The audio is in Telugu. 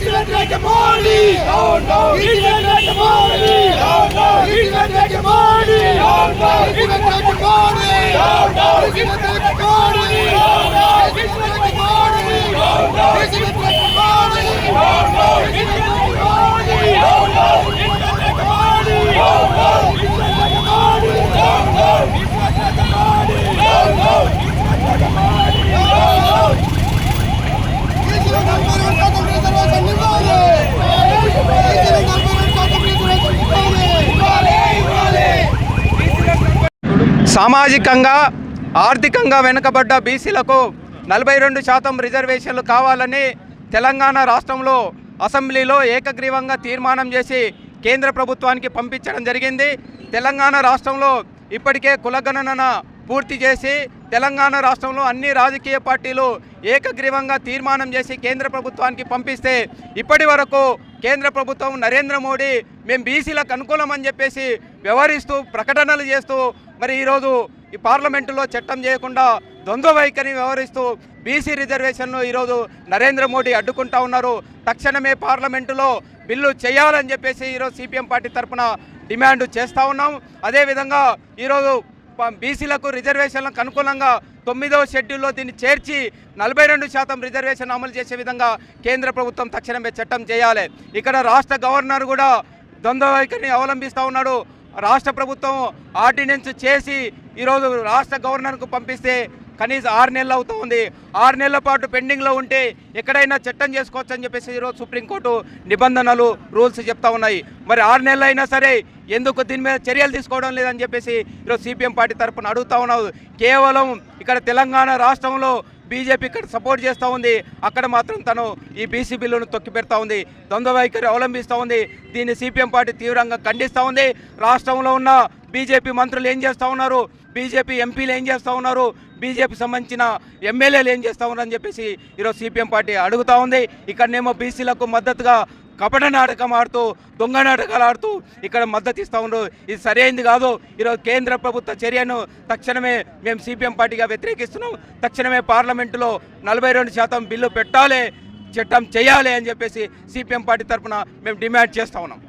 Vigilant like a Marty! Oh no! Vigilant like a Marty! Oh no! Vigilant like a Marty! Oh no! Vigilant like a Marty! Oh no! సామాజికంగా ఆర్థికంగా వెనుకబడ్డ బీసీలకు నలభై రెండు శాతం రిజర్వేషన్లు కావాలని తెలంగాణ రాష్ట్రంలో అసెంబ్లీలో ఏకగ్రీవంగా తీర్మానం చేసి కేంద్ర ప్రభుత్వానికి పంపించడం జరిగింది. తెలంగాణ రాష్ట్రంలో ఇప్పటికే కులగణన పూర్తి చేసి తెలంగాణ రాష్ట్రంలో అన్ని రాజకీయ పార్టీలు ఏకగ్రీవంగా తీర్మానం చేసి కేంద్ర ప్రభుత్వానికి పంపిస్తే ఇప్పటి వరకు కేంద్ర ప్రభుత్వం నరేంద్ర మోడీ మేము బీసీలకు అనుకూలం అని చెప్పేసి వ్యవహరిస్తూ ప్రకటనలు చేస్తూ మరి ఈరోజు ఈ పార్లమెంటులో చట్టం చేయకుండా ద్వంద్వ వైఖరిని వ్యవహరిస్తూ బీసీ రిజర్వేషన్ను ఈరోజు నరేంద్ర మోడీ అడ్డుకుంటా ఉన్నారు. తక్షణమే పార్లమెంటులో బిల్లు చేయాలని చెప్పేసి ఈరోజు సిపిఎం పార్టీ తరఫున డిమాండ్ చేస్తూ ఉన్నాం. అదేవిధంగా ఈరోజు బీసీలకు రిజర్వేషన్లకు అనుకూలంగా తొమ్మిదవ షెడ్యూల్లో దీన్ని చేర్చి నలభై రెండు శాతం రిజర్వేషన్ అమలు చేసే విధంగా కేంద్ర ప్రభుత్వం తక్షణమే చట్టం చేయాలి. ఇక్కడ రాష్ట్ర గవర్నర్ కూడా ద్వంద్వ వైఖరిని అవలంబిస్తూ ఉన్నాడు. రాష్ట్ర ప్రభుత్వం ఆర్డినెన్స్ చేసి ఈరోజు రాష్ట్ర గవర్నర్కు పంపిస్తే కనీసం ఆరు నెలలు అవుతా ఉంది. ఆరు నెలల పాటు పెండింగ్లో ఉంటే ఎక్కడైనా చట్టం చేసుకోవచ్చు అని చెప్పేసి ఈరోజు సుప్రీంకోర్టు నిబంధనలు రూల్స్ చెప్తా ఉన్నాయి. మరి ఆరు నెలలు అయినా సరే ఎందుకు దీని మీద చర్యలు తీసుకోవడం లేదని చెప్పేసి ఈరోజు సిపిఎం పార్టీ తరఫున అడుగుతా ఉన్నావు కేవలం ఇక్కడ తెలంగాణ రాష్ట్రంలో బీజేపీ ఇక్కడ సపోర్ట్ చేస్తూ ఉంది. అక్కడ మాత్రం తను ఈ బీసీ బిల్లును తొక్కి పెడతా ఉంది. ద్వంద్వ వైఖరి అవలంబిస్తూ ఉంది. దీన్ని సిపిఎం పార్టీ తీవ్రంగా ఖండిస్తూ ఉంది. రాష్ట్రంలో ఉన్న బీజేపీ మంత్రులు ఏం చేస్తూ ఉన్నారు? బీజేపీ ఎంపీలు ఏం చేస్తూ ఉన్నారు? బీజేపీ సంబంధించిన ఎమ్మెల్యేలు ఏం చేస్తూ ఉన్నారని చెప్పేసి ఈరోజు సిపిఎం పార్టీ అడుగుతూ ఉంది. ఇక్కడనేమో బీసీలకు మద్దతుగా కపట నాటకం ఆడుతూ దొంగ నాటకాలు ఆడుతూ ఇక్కడ మద్దతు ఇస్తూ ఉన్నారు. ఇది సరైంది కాదు. ఈరోజు కేంద్ర ప్రభుత్వ చర్యను తక్షణమే మేము సిపిఎం పార్టీగా వ్యతిరేకిస్తున్నాం. తక్షణమే పార్లమెంటులో నలభై రెండు శాతం బిల్లు పెట్టాలి చట్టం చేయాలి అని చెప్పేసి సిపిఎం పార్టీ తరఫున మేము డిమాండ్ చేస్తూ ఉన్నాం.